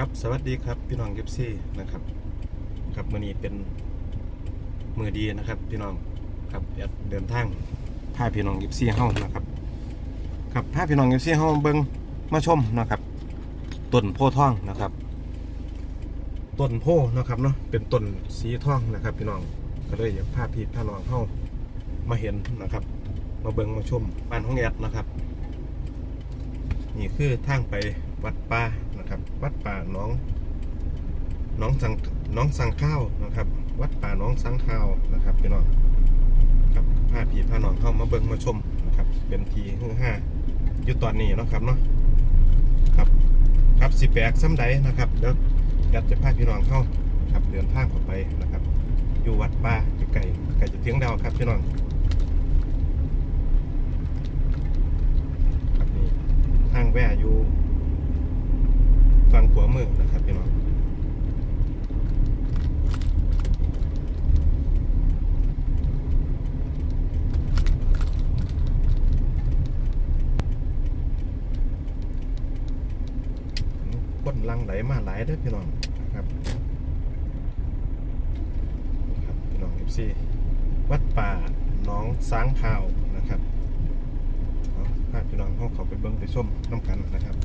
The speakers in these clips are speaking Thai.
ครับสวัสดีครับพี่น้องยิปซี่นะครับครับมื่อนี้เป็นมือดีนะครับพี่น้องครับแอดเดินทางพาพี่น้องยิปซี่เฮานะครับครับพาพี่น้องยิปซี่เฮาเบิ่งมาชมนะครับต้นโพทองนะครับต้นโพนะครับเนาะเป็นต้นสีทองนะครับ พี่น้องก็เลยอยากพาพี่พาน้องเฮามาเห็นนะครับ มาเบิ่งมาชมบ้านของแอดนะครับ นี่คือทางไปวัดป่า นะครับ วัดป่าน้องน้องสังน้องสังข้าวนะครับ วัดป่าน้องสังข้าวนะครับพี่น้องครับพาผีพาน้องเข้ามาเบิ่งมาชมนะครับ เป็นทีฮือห้าอยู่ตอนนี้นะครับเนาะครับครับสิแปกซ้ำใดนะครับเดี๋ยวอยากจะพาพี่น้องเข้าครับเดินทางเข้าไปนะครับ อยู่วัดป่าไกลไกลจะเทียงดาวครับพี่น้องครับนี่ทางแวะอยู่ ฝั่งขวามือนะครับพี่น้องคนลังไหลมาหลายเด้อพี่น้องนะครับครับพี่น้องเอฟซีวัดป่าน้องสางข่าวนะครับเอาพาพี่น้องเขาเขาไปเบิ้งไปส้มน้ำกันนะครับ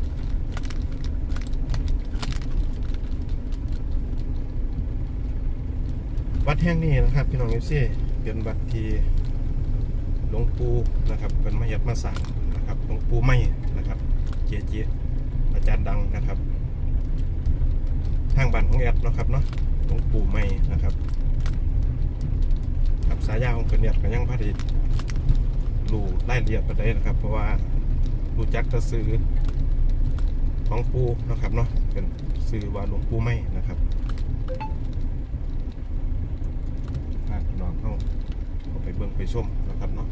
วัดแห่งนี้นะครับพี่น้องเอฟซีเป็นวัดที่หลวงปู่นะครับเป็นมาเฮ็ดมาสั่งนะครับหลวงปู่ไม่นะครับ เจเจอาจารย์ดังนะครับ ทางบ้านของแอดนะครับเนาะหลวงปู่ไม่นะครับครับสายยาของเป็นแอดก็ยังพอดีรู้รายละเอียดไปได้นะครับ เพราะว่ารู้จักแตะซื้อของปูนะครับเนาะเป็นซื้อว่าหลวงปู่ไม่นะครับพาพี่น้องเข้าเข้า ไปชมนะครับเนาะ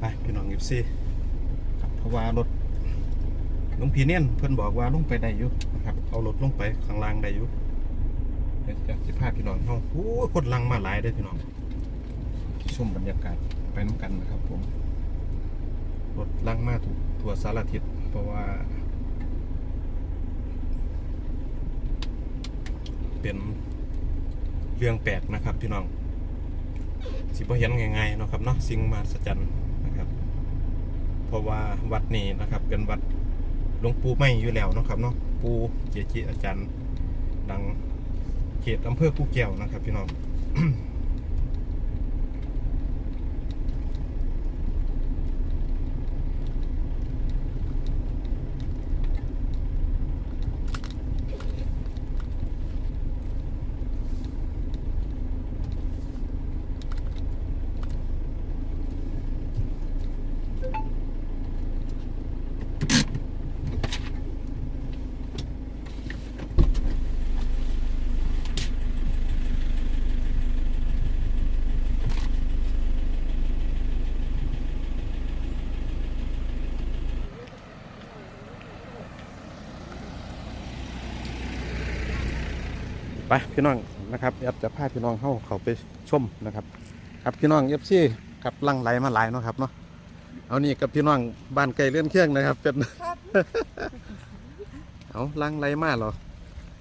ไปิบซี่เพราะว่ารถลุงพีเนียนเพิ่อนบอกว่าลงไปได้อยู่นะครับเอารถลงไปข้างล่างได้อยู่เดี๋ยวจะสิพาพี่น้องเข้าโอ้คนลังมาหลายเด้พี่น้องชมบรรยากาศไปน้ำกันนะครับ ผมรถลังมาถูกทัวสารทิศเพราะว่า เป็นเรื่องแปลกนะครับพี่น้องสิบ่เห็นง่ายๆเนาะครับเนาะสิ่งมหัศจรรย์นะครับ เพราะว่าวัดนี้นะครับ เป็นวัดหลวงปู่ไม่อยู่แล้วนะครับเนาะปู่เจจิอาจารย์ดังเขตอำเภอกูแก้วนะครับ พี่น้อง ไปพี่น้องนะครับแอดจะพาพี่น้องเข้าเขาไปชมนะครับ ครับพี่น้องเอฟซีครับลังไหลมาหลายเนาะครับเนาะเอานี่กับพี่น้องบ้านไก่เลื่อนเคียงนะครับ เป็นเอาลังไหลมาเหรอ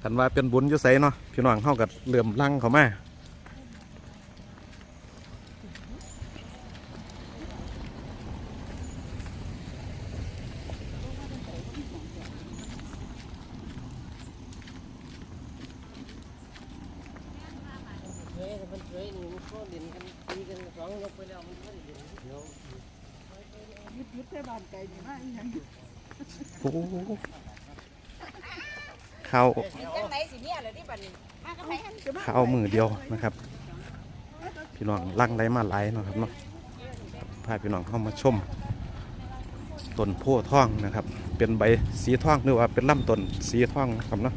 กันว่าเป็นบุญอยู่ไสเนาะพี่น้องเข้ากับเหลื่อมลังเขามาโอ้เข้า จังไหนสิเนี่ยเหรอที่บัดนี้มากับไผหัน เข้ามือเดียว นะครับ พี่น้องลังไรมาไลายเนาะครับเนาะพาพี่น้องเข้ามาชมต้นโพธิ์ทองนะครับ เป็นใบสีทองหรือว่าเป็นลำต้นสีทองนะครับเนาะ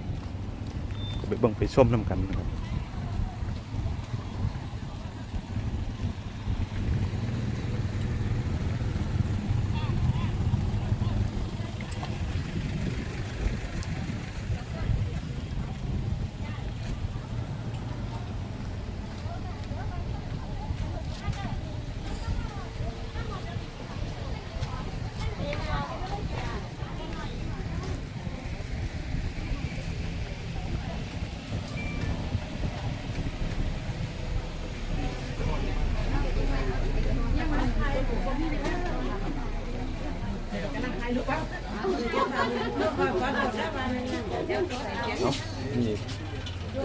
ก็ไปเบิ่งไปชมน้ากันนะครับ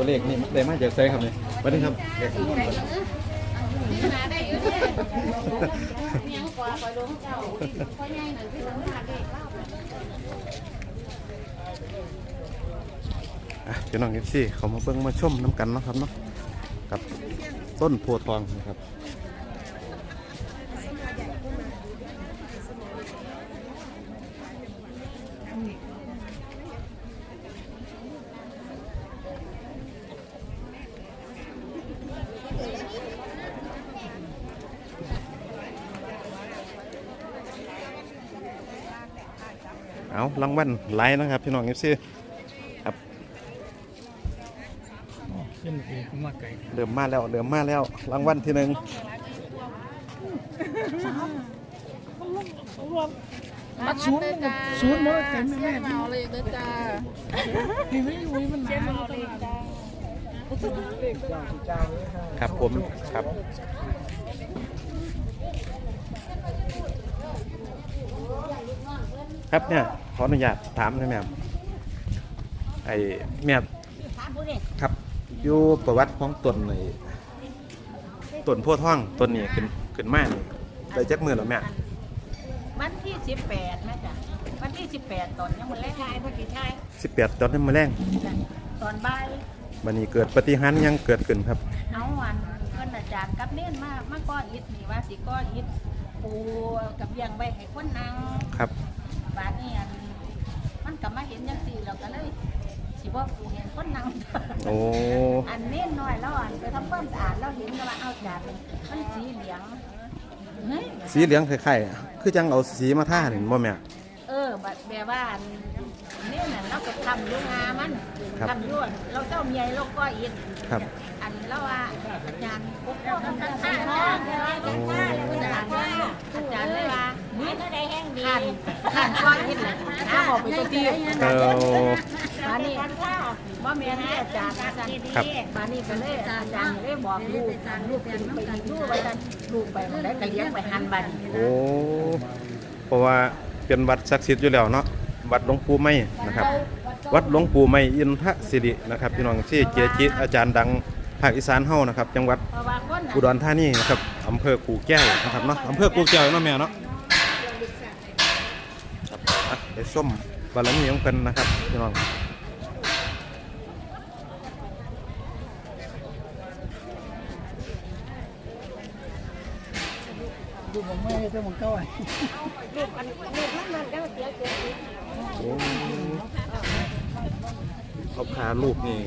ตัวเลขนี่ได้มาจากไซครับเนี่ยสวัสดีครับหาได้อยู่เด้ยังกว่าคอยลงเจ้าพ่อใหญ่นั่นคือสัมภาษณ์เด็กเล่าอะพี่น้องเอฟซีเขามาเบิ่งมาชมน้ำกันเนาะครับเนาะกับต้นโพทองนะครับ รางวัลไลน์นะครับ พี่น้องเอฟซีครับขึ้นคือมาไก่เดิมมาแล้วเดิมมาแล้วรางวัลที่หนึ่งมาศูนย์ศูนย์มาเต็มแม่เอาเลยเด้อจ้าพี่ไม่รู้มันเจ็บมาตลอดครับผมครับครับเนี่ยข ออนุญาตถามหนะแม่มไอ้แม่ถามผู้เด็กครับอยู่ประวัติของต้นไอ้ต้นโพธิ์ทองต้นนี้ขึ้นขึ้นมานี่ได้จักมือแล้วแม่วันที่สิบแปดนะจ๊ะวันที่สิบแปดตอนยังมันแรกชายพอดีชาย18ตอนนี้มาแรงตอนบ่ายบัดนี้เกิดปฏิหารย์หยังเกิดขึ้นครับเอาวันเพิ่นอาจารย์กับเน้นมามาก้อนอิฐนี่ว่าสิก้อนอิฐปูกับเบียงไว้ให้คนนั่งครับบาดนี้อันมัน ก็มาเห็นจังซี่เราก็เลยสิบ่ปูเห็นคนนั่ง โอ้ อันเน้นน้อยแล้วอันไปทำความสะอาดแล้วเห็นก็ว่าเอาจานมันสีเหลืองเฮ้ยสีเหลืองคล้ายๆคือจังเอาสีมาทานี่บ่แม่ เออแบบแบบว่าอันนี่น่ะเราก็ทำอยุ่งามันครับ ทำอยุ่งเราเจ้าเมียเราก็อินครับ อันเราว่าอาจารย์ปุ๊บเราทำท่าท่าท่าอาจารย์อาจารย์เลยว่า นี่ก็ได้แห้งดีขันก้อนอินน้าบอกไปตัวที่เออมานี่ว่าเมียนี่อาจารย์อาจารย์ครับมานี่ก็เลยอาจารย์เลยบอกลูกลูกไปดูไปลูกไปมันได้ก็เลี้ยงไปหันบันโอ้เพราะว่าเป็นวัดศักดิ์สิทธิ์อยู่แล้วเนาะวัดหลวงปู่ไม้นะครับ วัดหลวงปู่ไม้อินทศิรินะครับพี่น้องที่เจจิอาจารย์ดังภาคอีสานเฮานะครับ จังหวัดอุดรธานีนะครับอำเภอกู่แก้วนะครับเนาะอำเภอกู่แก้วเนาะแม่เนาะครับอะไป ส้มบารมีของเพิ่นนะครับพี่น้องดูผมไม่ให้เจ้าของเก้าไอ้โอ้เขาพาลูกนี่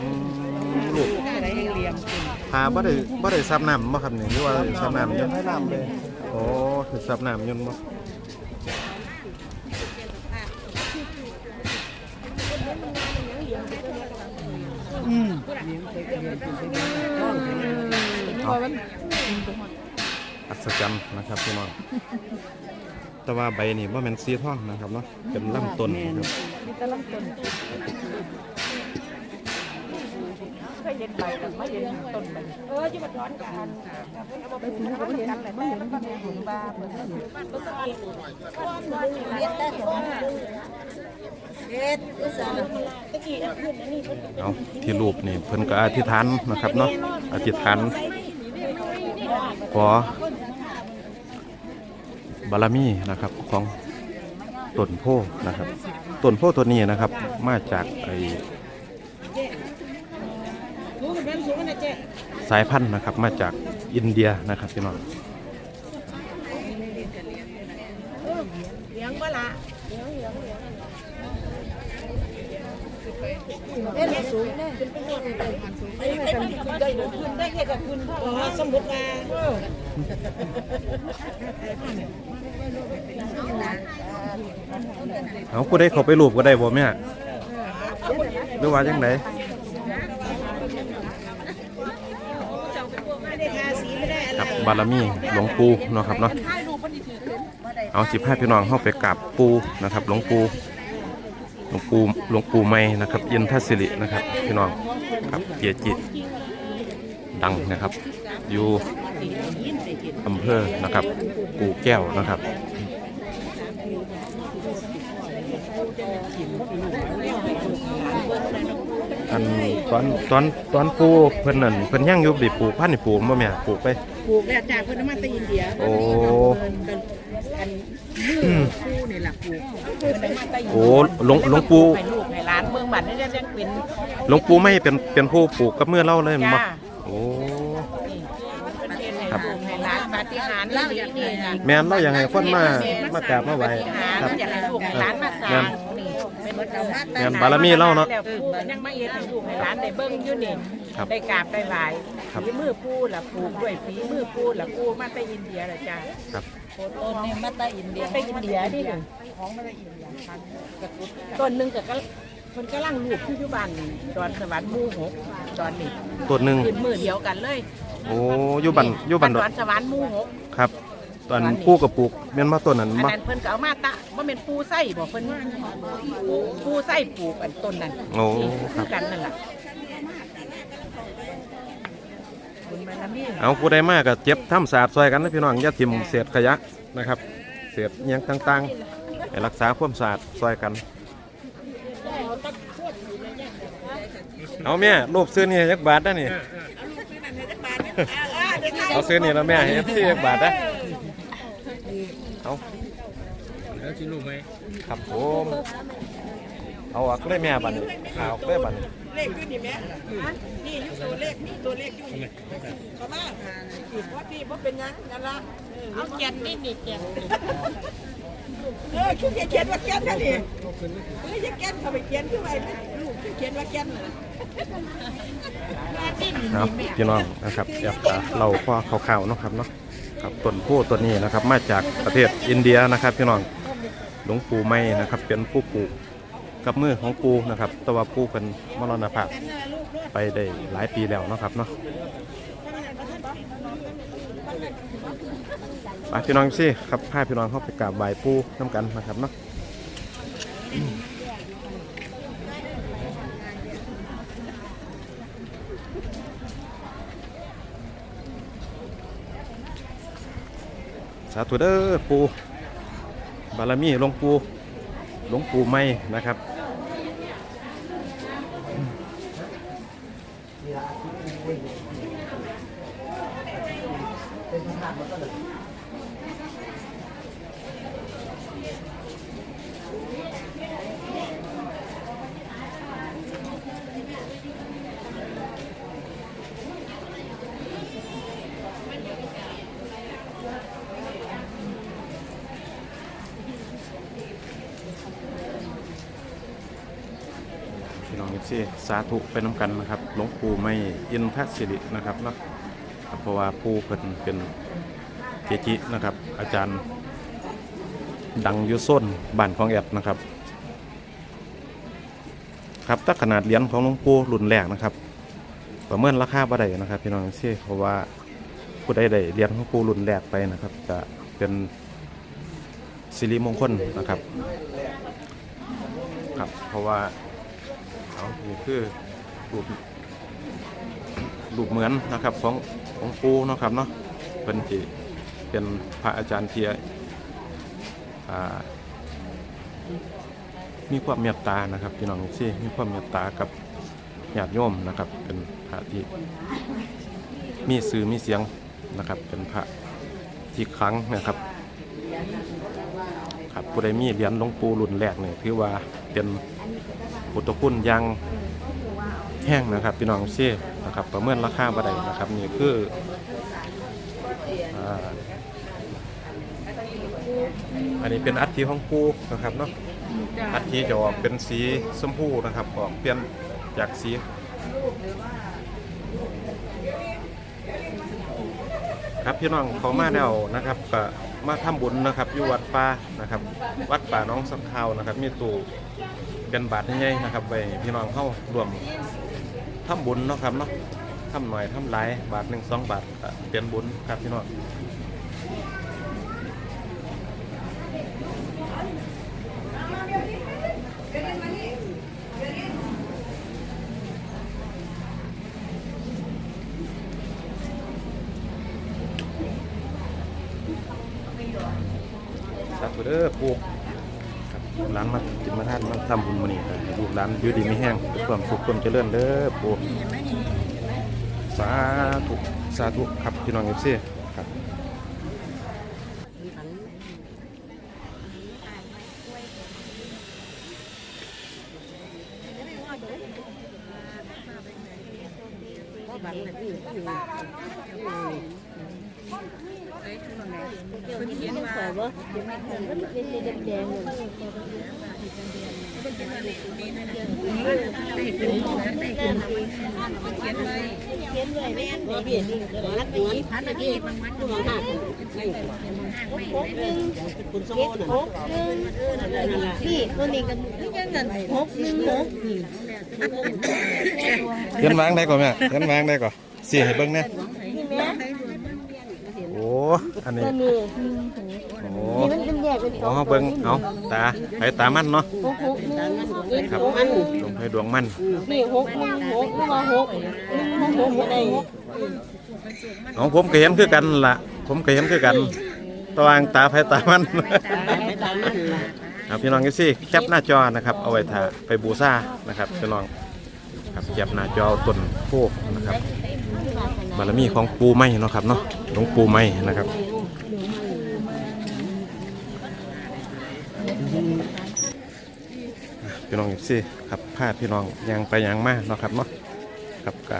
อืมลูกอะไรเหลี่ยมพาบ่ได้บ่ได้ซับน้ำบ่ครับนี่หรือว่าซับน้ำอยัยัง ไม่น้ำเลยโอ้คือซับน้ำยนต์บ่อืมเหลี่ยมเต็มเหลี่ยมเต็มเต็มต้องเอาอัศจรรย์นะครับพี่น้องแต่ว่าใบนี่บ่แม่นสีทองนะครับเนาะเป็นลำต้นนะครับมีแต่ลำต้น เคยเห็นใบแต่ไม่เห็นต้นใบเออที่มันร้อนกันไปถึงก็ไม่เห็นแต่แต่มันก็มีหุ่นบ้าเหมือนกันก็สกินเรียกได้สองเด็ดอุตส่าห์ตะกี้ขึ้นนนี้เอาที่รูปนี่เพิ่นก็อธิษฐานนะครับเนาะอธิษฐานขอบารมีนะครับของต้นโพนะครับต้นโพตัวนี้นะครับมาจากไอ สายพันธุ์นะครับมาจากอินเดียนะครับพี่น้องเลี้ยงบ่ละเอ๊ะสูงเนี่ยเป็นเป็นไอ้ไอ้มันขึ้นได้เดี๋ยวขึ้นได้แค่กับขึ้นอ๋อสมมุติว่าเอาผู้ได้เขาไปรูปก็ได้บ่แม่หรือว่าจังได ไม่ได้ทาสีไม่ได้อะไร ครั บารมีหลวงปู่เนาะครับเนาะเอาสิบห้าพี่น้องเข้าไปกราบปู่นะครับ หลวงปู่หลวงปู่หลวงปู่ไม่นะครับอินทศิรินะครับ พี่น้องครับเกียรติดังนะครับ อยู่อำเภอนะครับกู่แก้วนะครับอันตอนตอนตอนปูเพิ่นนั่นเพิ่นยังอยู่ดิปูพันธุ์นี่ปลูกบ่แม่ปูไป ปลูกแล้วจากเพิ่นเอามาจากอินเดียโอ้อันมือคู่นี่ล่ะปลูกเพิ่นเอามาจากอินเดียโอ้หลวงหลวงปู่ให้ลูกให้หลานเมืองบัดนี่จะยังเป็น หลวงปู่ไม่เป็นเป็นผู้ปลูกกับมือเล่าเลยแม่นบ่จ้า โอ้ประเทศให้ลูกให้หลานปาฏิหาริย์เล่าอย่างนี้ค่ะแม่นเราอยากให้คนมามากราบมาไหว้ครับ อยากให้ลูกให้หลานมาสร้าง นี่เป็นเจ้ามาแม่นบารมีเราเนาะแล้วปู่ก็ยังมาเฮ็ดให้ลูกให้หลานได้เบิ่งอยู่นี่ครับได้กราบได้ไหว้ครับ ฝีมือปู่ล่ะปลูกด้วยฝีมือปู่ล่ะปู่มาจากอินเดียล่ะจ้าครับ ต้นนี่มาจากอินเดียไปอินเดียนี่เลยของมาจากอินเดียต้นหนึ่งกับคนกำลังลูกที่อยู่บ้านดอนสวรรค์หมู่หกดอนนี่ต้นหนึงขึ้นมือเดียวกันเลยโอ้อยู่บันอยู่บันดดออนนสวรรค์หมู่หกครับ ตอนปลูกกับปลูกแม่นบ่ต้นนั้นอันบ่นั้นเพิ่นก็เอามาตะว่าเป็นปูไส้บอกเพิ่นปูไส้ปลูกอันต้นนั้นโอ้คคืรัอบกันนั่นแหละบุญบารมีเอาผู้ใดมาก็เจ็บทำสะอาดซอยกันนะพี่น้องอย่าทิ่มเศษขยะนะครับเศษอิหยังต่างๆให้รักษาความสะอาดซอยกัน เอาแม่รูปซื้อนี่ให้จักบาทได้นี่เอาซื้อนี่แล้วแม่ให้ซื้อจักบาทนะ เอาแล้วชิลูกไหมครับผมเอาออกเลยแม่บัดนเอาออกเลยบัดนเลขอยู่นี่แม่นี่อยู่ตัวเลขนี่ตัวเลขอยู่นี่เขามาว่าพี่ว่าเป็นยังนั่นละเอาแกนนี่นี่แกนเออคือเขียนว่าแกนนั่นนี่เออจะแกนเขาไปเขียนคือไว้ลูกเขียนว่าแกนครับพี่น้องนะครับอยากจะเล่าข้อข่าวๆเนาะครับเนาะ ครับต้นโพธิ์ต้นนี้นะครับมาจากประเทศอินเดียนะครับพี่น้องหลวงปู่ไม่นะครับ เป็นผู้ปลูกกับมือของปูนะครับแต่ว่าปูเป็นมรณภาพไปได้หลายปีแล้วนะครับเนาะไปพี่น้องสิครับพาพี่น้องเข้าไปกราบไหว้ปูน้ำกันนะครับเนาะาธุเด้อปูบารมีหลวงปูหลวงปูไม่นะครับาธุไปน้ำกันนะครับหลวงปู่ไม่อินทศิรินะครับเนาะครับเพราะว่าปู่เพิ่นเป็นเกจินะครับ อาจารย์ดังยุส้นบ้านของแอดนะครับ ครับถ้าขนาดเหรียญของหลวงปู่รุ่นแรกนะครับ ประเมินราคาบ่ได้นะครับพี่น้องเอฟซีเพราะว่าผู้ใดได้เหรียญของปู่รุ่นแรกไปนะครับ จะเป็นสิริมงคลนะครับครับ เพราะว่า เอานี่คือรูปรูปเหมือนนะครับของของปูนะครับเนาะเป็นที่เป็นพระอาจารย์เทียมีความเมตตานะครับพี่น้องซี่มีความเมตตากับญาติโยมนะครับ เป็นพระที่มีสื่อมีเสียงนะครับ เป็นพระที่ครั้งนะครับครับผู้ใดมีเหรียญหลวงปู่รุ่นแรกเนี่ยถือว่าเป็น พุทธคุณอยังแห้งนะครับพี่น้องเชี่นะครับประเมินราคาบ่ได้นะครับนี่คือออันนี้เป็นอัฐิของปูนะครับเนาะอัฐิจะออกเป็นสีชมพูนะครับออกเปลี่ยนจากสีครับพี่น้องเขามาแล้วนะครับก็มาทำบุญนะครับอยู่วัดป่านะครับ วัดป่าน้องสักขาวนะครับ มีตู เป็นบาทใหญ่ๆนะครับไปพี่น้องเข้ารวมทำบุญเนาะครับเนาะทำหน่อยทำหลายบาทหนึ่งสองบาทเป็นบุญครับพี่น้องสาธุเด้อปู ร้านมาจิมาทานมาทำบุญมานี่ครับให้ลูกร้านอยืดดีไม่แห้งความสุขความเจริญเด้อปูสาธุสาธุครับพี่น้องเอฟซีครับ เป็นเขียนมาเป็นแดงๆ พี่ตัวนี้กันยังเงินหกหนึ่งหกนี่เขียนวางได้ก่อนแม่เขียนวางได้ก่อนสี่ให้เบิ่งแน่นี่แม่โอ้อันนี้ตัวนี้โอ้นี่มันเป็นแยกเป็นสอ๋อองเบิ่งเอาตาไปตามันเนาะหกหกหนึ่งอีกครับหกอันลงให้ดวงมันนี่หกหนึ่งหกหรือว่าหกหนึ่งหกหกอะไร ของผมก็เห็นคือกันล่ะ ผมก็เห็นคือกันตวางตาไผตามันไปตามันครับพี่น้องกันสิแคปหน้าจอนะครับ เอาไว้ถ่าไปบูชานะครับพี่น้องครับแคปหน้าจอต้นโพกนะครับ บารมีของปูไม้เนาะครับเนาะหลวงปูไม้นะครับพี่น้องสิครับพาพี่น้องยังไปยังมาเนาะครับเนาะครับก็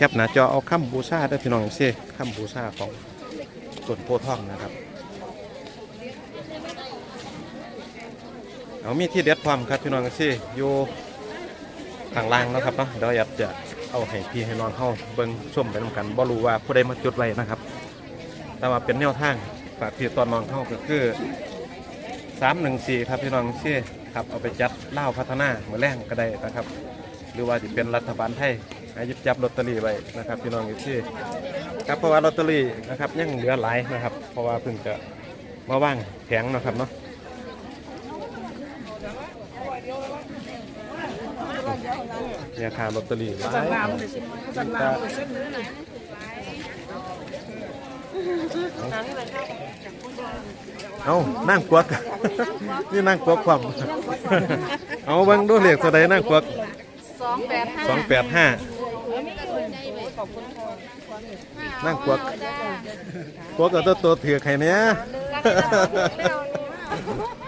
แคปหน้าจอเอาคำบูชาได้อพี่น้องสิคำบูชาของต้นโพธิ์ทองนะครับ เอามีที่เด็ดความครับพี่น้องสิอยู่ข้างล่างนะครับเนาะเดี๋ยวอยากจะเอาให้พี่ให้น้องเข้าเบิ่งชมไปนำกันบ่รู้ว่าผู้ใดมาจุดไว้นะครับ แต่ว่าเป็นแนวทางฝากพี่ตอนน้องเข้าก็คือ314ครับพี่น้องสิครับเอาไปจัดเล่าพัฒนาเมื่อแรงก็ได้นะครับ หรือว่าจะเป็นรัฐบาลไทย ห้หยิบจับลอตเตอรี่ไว้นะครับพี่น้องสิครับเพราะว่าลอตเตอรี่นะครับยังเหลือหลายนะครับ เพราะว่าเพิ่งจะมาว่างแผงเนาะครับเนาะราคาลอตเตอรี่หลายเอานั่งกวักนี่นั่งกวักความเอาเบังดูเลขตัวใดนั่งกวักสองแปดห้า สองแปดห้านั่งกวักกวักกับตัวตัวถือไข่เนี้ย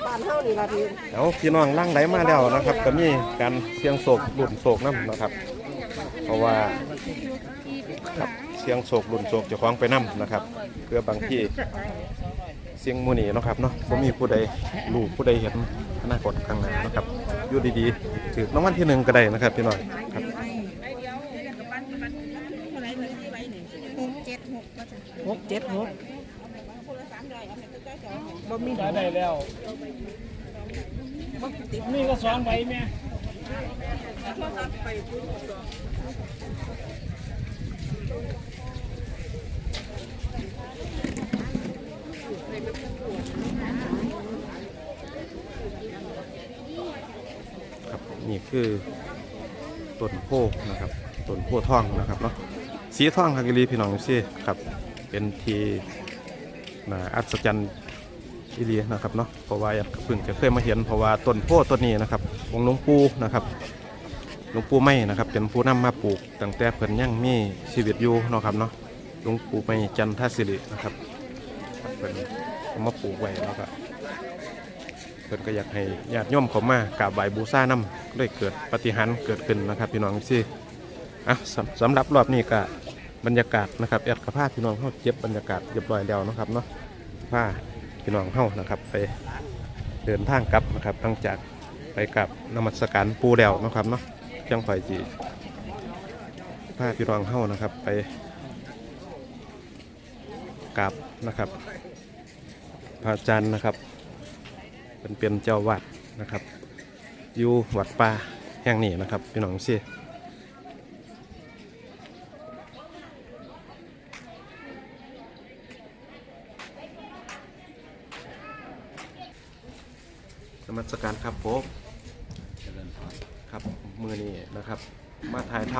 บ้านเท่านี่ละพี่เอาพี่น้องล่างไหลมาแล้วนะครับก็มีการเสียงโศกหลุ่นโศกน้ำนะครับ เพราะว่าครับเสียงโศกหลุ่นโศกเจะคล้าของไปน้ำนะครับ เพื่อบางที่เสียงหมูนีเนาะครับเนาะผมมีผู้ใดรู้ผู้ใดเห็นอนาคตข้างหน้านะครับอยู่ดีๆถือรางวัลที่หนึ่งก็ได้นะครับพี่น้องครับ หกเจ็ดหกได้แล้วนี่ก็สองใบแม่ครับนี่คือต้นโพนะครับต้นโพธิ์ทองนะครับเนาะสีทองฮักกิลีพี่น้องซี่ครับ เป็นทีน่าอัศจรรย์อีเลียนะครับเนาะเพราะว่าอยากเพิ่งจะเคยมาเห็นเพราะว่าต้นโพต้นนี้นะครับองหลวงปู่นะครับหลวงปู่ไม่นะครับ เป็นผู้นำมาปลูกตั้งแต่เพิ่นยังมีชีวิตอยู่เนาะครับเนาะหลวงปู่ไม่จันทศิรินะครับเพิ่นมาปลูกไว้แล้วก็เพิ่นก็อยากให้ญาติโยมเขามากราบไหว้บูชานำด้วยเกิดปฏิหารเกิดขึ้นนะครับ พี่น้องซี่อะสำสำหรับรอบนี้ก็ บรรยากาศนะครับแอดกับผ้าพี่น้องเข้าเก็บบรรยากาศเรียบร้อยแล้วนะครับเนาะผ้าพี่น้องเข้านะครับ ไปเดินทางกลับนะครับหลังจากไปกับนมัสการปูแล้วนะครับเนาะจังไฟจีผ้าพี่น้องเข้านะครับไปกราบนะครับพระอาจารย์นะครับ เป็นเป็นเจ้าวัดนะครับอยู่วัดป่าแห่งนี้นะครับพี่น้องสิ สการครับผมครับมือนี้นะครับ มาถ่ายท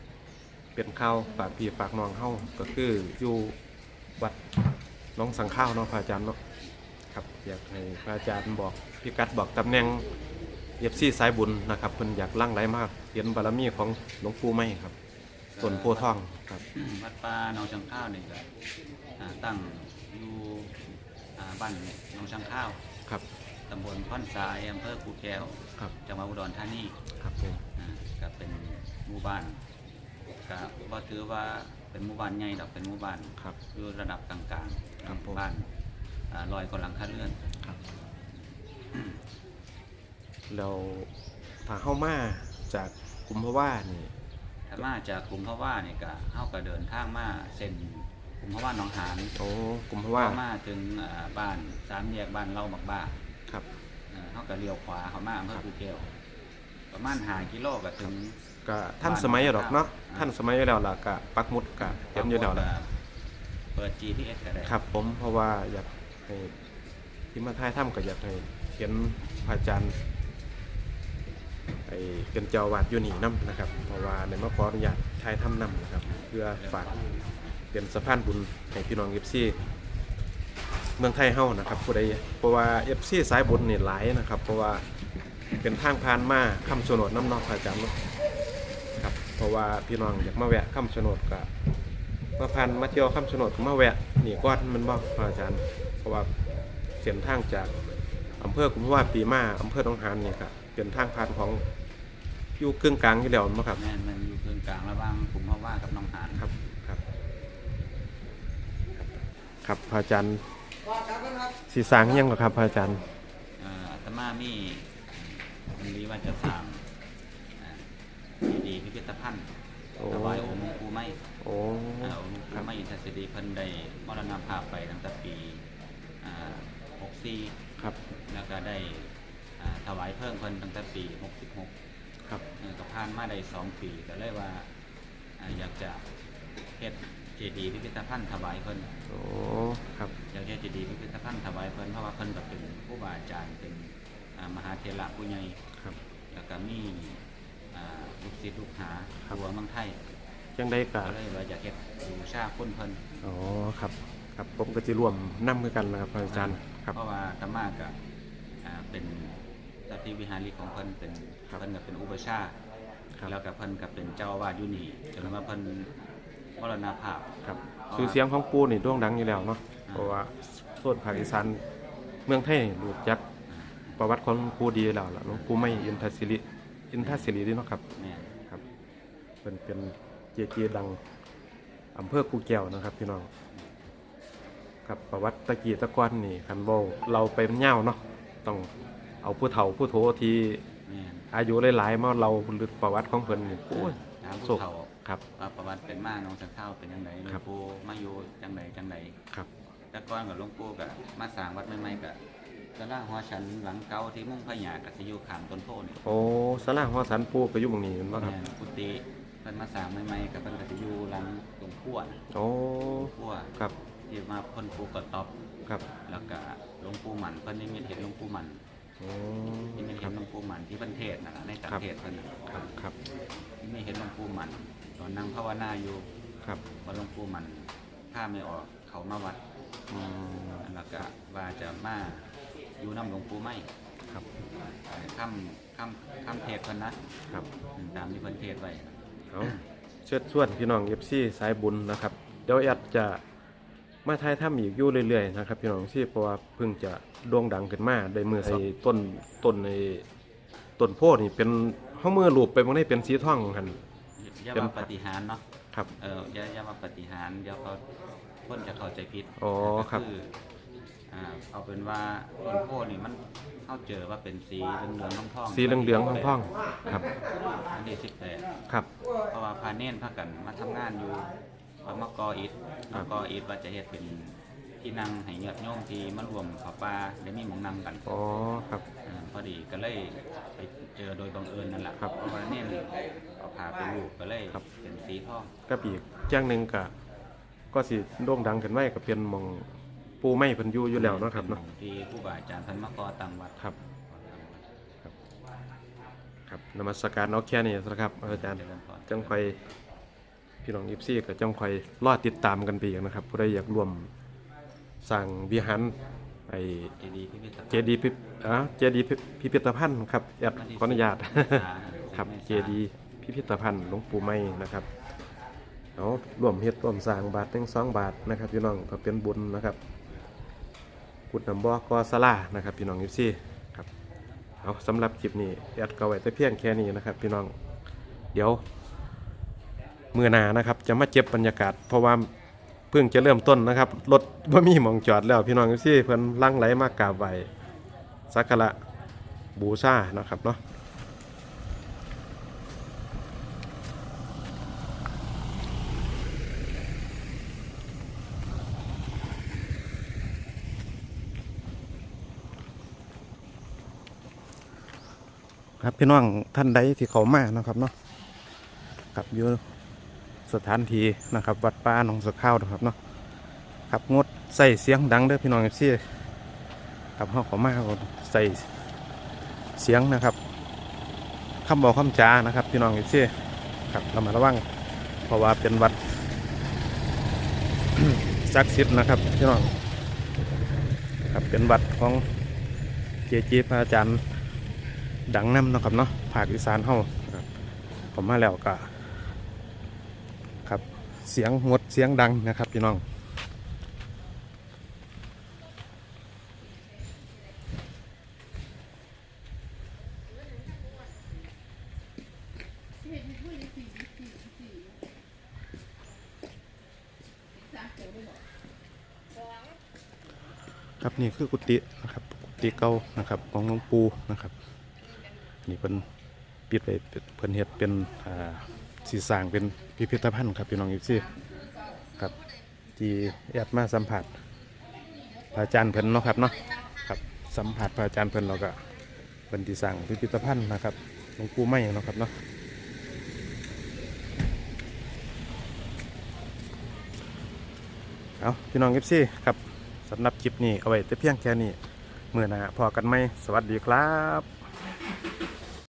ำเป็นข้าวฝากพี่ฝากน้องเฮาก็คืออยู่วัดน้องสังข้าวเนาะพระอาจารย์เนาะครับอยากให้พระอาจารย์บอกพิกัดบอกตำแหน่งเอฟซีสายบุญนะครับเพิ่นอยากล่างไหลมากเห็นบารมีของหลวงปู่ไม่ครับต้นโพธิ์ทองครับวัดป่าหนองชังข้าวนี่ก็ตั้งอยู่บ้านหนองชังข้าว ตำบลพ่อนทรายอำเภอภูแก้วครับจังหวัดอุดรธานีครับผมอ่าก็เป็นหมู่บ้านก็บ่ถือว่าเป็นหมู่บ้านใหญ่ดอกเป็นหมู่บ้านครับ อยู่ระดับกลางๆครับผม บ้านอ่าลอยกว่าหลังคาเรือน ครับแล้วถ้าเข้ามาจากกุมภาวะนี่ถ้ามาจากกลุ่มพะว่านี่ก็เฮาก็เดินทางมาเส้นกลุ่มพะว่าหนองหานโอ้กุมภาวะเข้ามาถึงอ่าบ้านสามแยกบ้านเล่าบักบ้า ครับเอ่อเขาก็เลี้ยวขวาเขามาอำเภอภูเก็ตประมาณหากิโลก็ถึง ก็ท่านสมัยอยู่ดอกเนาะท่านสมัยอยู่แล้วล่ะก็ปักหมุดก็เห็นอยู่แล้วล่ะเปิด GPS ก็ได้ครับผมเพราะว่าอยากให้ที่มาท้ายถ้ำก็อยากให้เห็นพระอาจารย์ไอเป็นเจ้าอาวาดอยู่นี่น้ำนะครับ เพราะว่าในมาขออนุญาตท้ายถ้ำน้ำนะครับ เพื่อฝากเป็นสะพานบุญให้พี่น้องเอฟซี เมืองไทยเฮานะครับผู้ใดเพราะว่าเอฟซีสายบุญนี่หลายนะครับ เพราะว่าเป็นทางผ่านมาคำชะโนดน้ำนอกพระอาจารย์เนาะครับเพราะว่าพี่น้องอยากมาแวะคำชะโนดก็มาพันมาเที่ยวคำชะโนดก็มาแวะนี่ก้อนมันบอกพระอาจารย์เพราะว่าเส้นทางจากอำเภอกุมภาวะปีมาอำเภอหนองหานนี่ครับเป็นทางผ่านของอยู่กึ่งกลางอยู่แล้วมั้งครับแม่นมันอยู่กึ่งกลางระหว่างกลุ่มพ่อว่ากับน้องหานครับครับ ครับพระอาจารย์ สีสร้างอิหยังเหรอครับพระอาจารย์เอ่ออาตมามีมันรีว่าจะสร้างอ่าดีๆพิพิธภัณฑ์โอ้ถวายองค์หลวงปู่ไม่โอ้อ่าองค์หลวงครัปู่บไม่อินทรศิริเพิ่นได้มรณภาพไปตั้งแต่ปีอ่า64ครับแล้วก็ได้อ่าถวายเพิ่มเพิ่นตั้งแต่ปี 66 ครับเออก็ผ่านมาได้สองปีก็เลยว่าอ่าอยากจะเฮ็ด เจดีย์พิพิธภัณฑ์ถวายเพิ่นโอ้ครับอยากเฮ็ดเจดีย์พิพิธภัณฑ์ถวายเพิ่นเพราะว่าเพิ่นก็เป็นผู้บาอาจารย์เป็นอ่ามหาเถระผู้ใหญ่ครับ แล้วก็มีอ่าลูกศิษย์ลูกหาครับ ทั่วเมืองไทยจังได้กะก็เลยว่าอยากเฮ็ดบูชาคุณเพิ่นอ๋อครับ ครับผมก็จะร่วมนั่มือกันนะครับพระอาจารย์ครับ เพราะว่าธรรมาก็อ่าเป็นเจ้าที่วิหาริกของเพิ่นเป็นครับ เพิ่นก็เป็นอุปชฌาย์ ครับ แล้วก็เพิ่นก็เป็นเจ้าอาวาสอยู่นี่จนว่าเพิ่น มรณภาพ ครับชื่อเสียงของปูนี่โด่งดังอยู่แล้วเนาะอ่าเพราะว่าส่วนภาคอีสานเมืองไทยนี่รู้จักประวัติของหลวงปู่ดีแล้วล่ะหลวงปู่ไม่อินทศิริอินทศิรินี่เนาะครับแม่นครับ เป็นเป็นเจเจดังอำเภอกูแก้วนะครับพี่น้องครับประวัติตะกี้ตะกอนนี่คันเว้าเราไปมันยาวเนาะต้องเอาผู้เฒ่าผู้โทที่แม่นอายุหลายๆมาเราลึกประวัติของเพิ่นนี่โอ้ยถามโศผู้กเฒ่า ครับ ว่าประวัติเป็นมาน้องสังข้าวเป็นจังไดหลวครังบปู่มาอยู่จังไดจังไดครับ แต่ก่อนกับหลวงปู่ก็มาสร้างวัดใหม่ๆก็ศาลาหัวฉันหลังเก่าที่มุ่งพญาก็สิอยู่ข้างต้นโพนี่โอ้สลาหัวสันปูก็อยู่ตรงนี้แม่นบ่ครับ แม่นกุฏิเพิ่นมาสร้างใหม่ๆก็เพิ่นก็สิอยู่หลังตรงขั้วน่ะโอ้ขั้วครับที่มาเพิ่นปลูกกระต๊อบ ครับแล้วก็หลวงปู่หมันเพิ่นนิมิตเห็นหลวงปู่หมันโอ้นิมิตคเห็รันบ หลวงปู่หมันที่เพิ่นเทศน์นั่นน่ะในต่างครับ เทศน์เพิ่นน่ะครับครับนิมิตเห็นหลวงปู่หมัน ตอนนั่งภาวนาอยู่ครับว่าหลวงปู่หมันถ้าไม่ออกเขามาวัดอืมแล้วก็ว่าจะมาอยู่น้ำหลวงปู่ไม่ครับค่ำค่ำค่ำเทศเพิ่นนะครับอืมตามที่เพิ่นเทศไว้ เอาเชิญชวนพี่น้องเอฟซีสายบุญนะครับเดี๋ยวแอดจะมาทายถ้ำอีกอยู่เรื่อยๆนะครับพี่น้องที่เพราะว่าเพิ่งจะโด่งดังขึ้นมาได้มือไอ้ต้นต้นในต้นโพธิ์นี่เป็นเฮามือลูบไปบ่ได้เป็นสีทองหั่น อย่าเป็นว่าปฏิหารย์เนาะครับ เอออย่าอย่ามาปฏิหารเดี๋ยวเขาคนจะเข้าใจผิดอ๋อครับ ก็คืออ่าเอาเป็นว่าต้นโพนี่มันเข้าเจอว่าเป็นสีเหลืองๆทองๆสีเหลืองๆพ่องๆครับ อันนี้สิบแปดครับ เพราะว่าพาเน่นพากันมาทำงานอยู่ว่ามากออิฐครัมาบ กออิฐว่าจะเฮ็ดเป็นที่นั่งให้ญาติโยมที่มารวมเผาป่าได้มีหมองนั่งกัน อ๋อครับาพอดีก็เลยไป เจอโดยบังเอิญนั่นแหละครับเพราะว่าเน่นเอาผ่าไปลูกก็เลยครับ เป็นสีทองกับอีกแจ้งหนึ่งก็ก็สิโด่งดังขึ้นไว้ก็เป็นหมองปูไม้เพิ่นอยู่อยู่แล้วเนาะครับเนาะ ป็หม้องที่ผู้บาอาจารย์เพันมากอตังวัด ครับ ครับนมัสการเอาแค่นี้นะครับ อาจารย์เจริญพรจังคอยพี่น้องยิปซี่ก็จังคอยรอดติดตามกันไปอีกนะครับผู้ใดอยากร่วมสร้างวิหารไอเจดีย์พิพิธภัณฑ์ เจดีพิ อ่าเจดีพิพิธภัณฑ์ครับแอดขออนุญาตครับเจดีพิพิธภัณฑ์หลวงปู่ไม้นะครับเอาร่วมเฮ็ดร่วมสร้างบาทหนึ่งสองบาทนะครับพี่น้องก็เป็นบุญนะครับกุดน้ำบ่อกอสลานะครับพี่น้องยิปซี่ครับเอาสำหรับคลิปนี้แอดก็ไว้แต่เพียงแค่นี้นะครับ พี่น้องเดี๋ยวมือหนานะครับจะมาเจ็บบรรยากาศ เพราะว่าเพิ่งจะเริ่มต้นนะครับรถบ่มีหมองจอดแล้วพี่น้องยิปซี่เพิ่นลังไหลมากราบไหว สักการะบูชานะครับเนาะครับพี่น้องท่านใดที่เขามานะครับเนาะกับอยู่สถานที่นะครับ วัดป่าหนองสะข้าวนะครับเนาะครับงดใส่เสียงดังเด้อพี่น้องเอฟซี ครับเขาขามาก็ใส่เสียงนะครับคำบอกคำจานะครับพี่น้องเอฟซีครับเรามาระวังเพราะว่าเป็นวัดศักดิ์สิทธิ์นะครับพี่น้องครับเป็นวัดของเจเจพระอาจารย์ดังน้ำนะครับเนาะภาคอีสานเฮาครับผมมาแล้วก็ครับเสียงงดเสียงดังนะครับพี่น้อง นี่คือกุฏินะครับกุฏิเก่านะครับ ของหลวงปู่นะครับ นี่เพิ่นปิดไปเพิ่นเฮ็ดเป็นอ่าสีสร้างเป็นพิพิธภัณฑ์ครับพี่น้องอีซี่ครับที่แอดมาสัมผัสพระอาจารย์เพิ่นเนาะครับเนาะครับสัมผัสพระอาจารย์เพิ่นเราก็เพิ่นที่สร้างพิพิธภัณฑ์นะครับหลวงปู่ไม้เนาะครับเนาะเอาพี่น้องเอฟซีครับ สำหรับคลิปนี้เอาไว้แต่เพียงแค่นี้เมื่อหน้าพอกันไหม สวัสดีครับ